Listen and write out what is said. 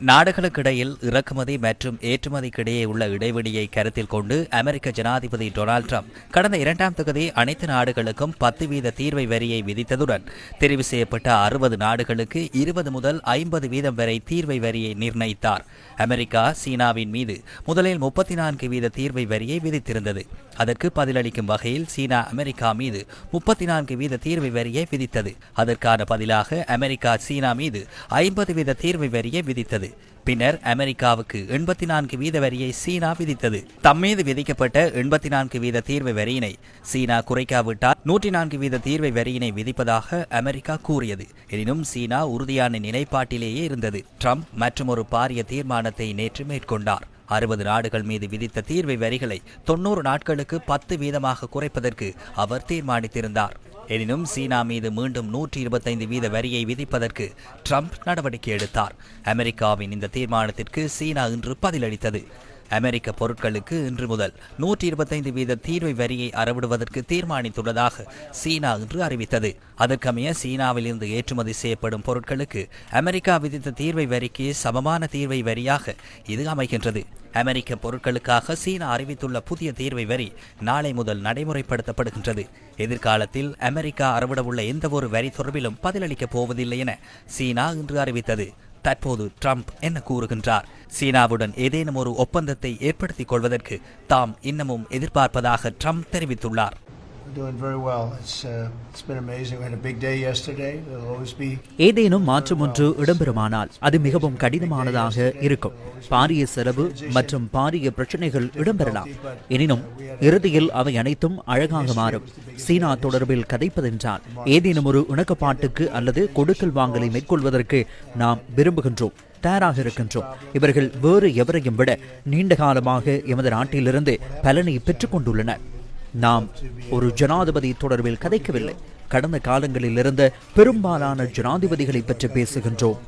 நாடுகளுக்கிடையில் இறக்குமதி மற்றும் ஏற்றுமதிக்கிடையே உள்ள இடைவெளியை கருத்தில் கொண்டு அமெரிக்க ஜனாதிபதி டொனால்ட் ட்ரம்ப் கடந்த இரண்டாம் தொகுதி அனைத்து நாடுகளுக்கும் பத்து வீத தீர்வை வரியை விதித்ததுடன் தெரிவு செய்யப்பட்ட அறுபது நாடுகளுக்கு இருபது முதல் ஐம்பது வீதம் வரை தீர்வை வரியை நிர்ணயித்தார். அமெரிக்கா சீனாவின் மீது முதலில் முப்பத்தி நான்கு வீத தீர்வை வரியை விதித்திருந்தது. அதற்கு பதிலளிக்கும் வகையில் சீனா அமெரிக்கா மீது முப்பத்தி நான்கு வீத தீர்வு வரியை விதித்தது. அதற்கான பதிலாக அமெரிக்கா சீனா மீது ஐம்பது வீத தீர்வு வரியை விதித்தது. பின்னர் அமெரிக்காவுக்கு எண்பத்தி நான்கு வீத வரியை சீனா விதித்தது. தம்மீது விதிக்கப்பட்ட எண்பத்தி நான்கு வீத தீர்வு வரியினை சீனா குறைக்காவிட்டால் நூற்றி நான்கு வீத தீர்வை வரியினை விதிப்பதாக அமெரிக்கா கூறியது. எனினும் சீனா உறுதியான நிலைப்பாட்டிலேயே இருந்தது. ட்ரம்ப் மற்றொரு பாரிய தீர்மானத்தை நேற்று மேற்கொண்டார். அறுபது நாடுகள் மீது விதித்த தீர்வை வரிகளை தொன்னூறு நாட்களுக்கு பத்து வீதமாக குறைப்பதற்கு அவர் தீர்மானித்திருந்தார். எனினும் சீனா மீது மீண்டும் நூற்றி இருபத்தைந்து வீத வரியை விதிப்பதற்கு ட்ரம்ப் நடவடிக்கை எடுத்தார். அமெரிக்காவின் இந்த தீர்மானத்திற்கு சீனா இன்று பதிலளித்தது. அமெரிக்க பொருட்களுக்கு இன்று முதல் நூற்றி இருபத்தைந்து வீத தீர்வை வரியை அறவிடுவதற்கு தீர்மானித்துள்ளதாக சீனா இன்று அறிவித்தது. அதற்கமைய சீனாவில் இருந்து ஏற்றுமதி செய்யப்படும் பொருட்களுக்கு அமெரிக்கா விதித்த தீர்வை வரிக்கு சமமான தீர்வை வரியாக இது அமைகின்றது. அமெரிக்க பொருட்களுக்காக சீனா அறிவித்துள்ள புதிய தீர்வை வரி நாளை முதல் நடைமுறைப்படுத்தப்படுகின்றது. எதிர்காலத்தில் அமெரிக்கா அறவிடவுள்ள எந்தவொரு வரி தொடர்பிலும் பதிலளிக்கப் போவதில்லை என சீனா இன்று அறிவித்தது. தற்போது ட்ரம்ப் என்ன கூறுகின்றார்? சீனாவுடன் ஏதேனும் ஒரு ஒப்பந்தத்தை ஏற்படுத்திக் கொள்வதற்கு தாம் இன்னமும் எதிர்பார்ப்பதாக ட்ரம்ப் தெரிவித்துள்ளார். We're doing very well. It's, uh, it's been amazing. We had a big day yesterday. There'll always be. ஏதேனும் மாற்றம் ஒன்று இடம்பெறுமானால் அது மிகவும் கடினமானதாக இருக்கும். பாரிய செலவு மற்றும் பாரிய பிரச்சனைகள் இடம்பெறலாம். எனினும் இறுதியில் அவை அனைத்தும் அழகாக மாறும். சீனா தொடர்பில் கதைப்பதென்றால் ஏதேனும் ஒரு இணக்கப்பாட்டுக்கு அல்லது கொடுக்கல் வாங்கலை மேற்கொள்வதற்கு நாம் விரும்புகின்றோம். தயாராக இருக்கின்றோம். இவர்கள் வேறு எவரையும் விட நீண்ட காலமாக எமது நாட்டிலிருந்து பலனை பெற்றுக் கொண்டுள்ளனர் நாம் ஒரு ஜனாதிபதி தொடர்பில் கதைக்கவில்லை. கடந்த காலங்களில் இருந்த பெரும்பாலான ஜனாதிபதிகளை பற்றி பேசுகின்றோம்.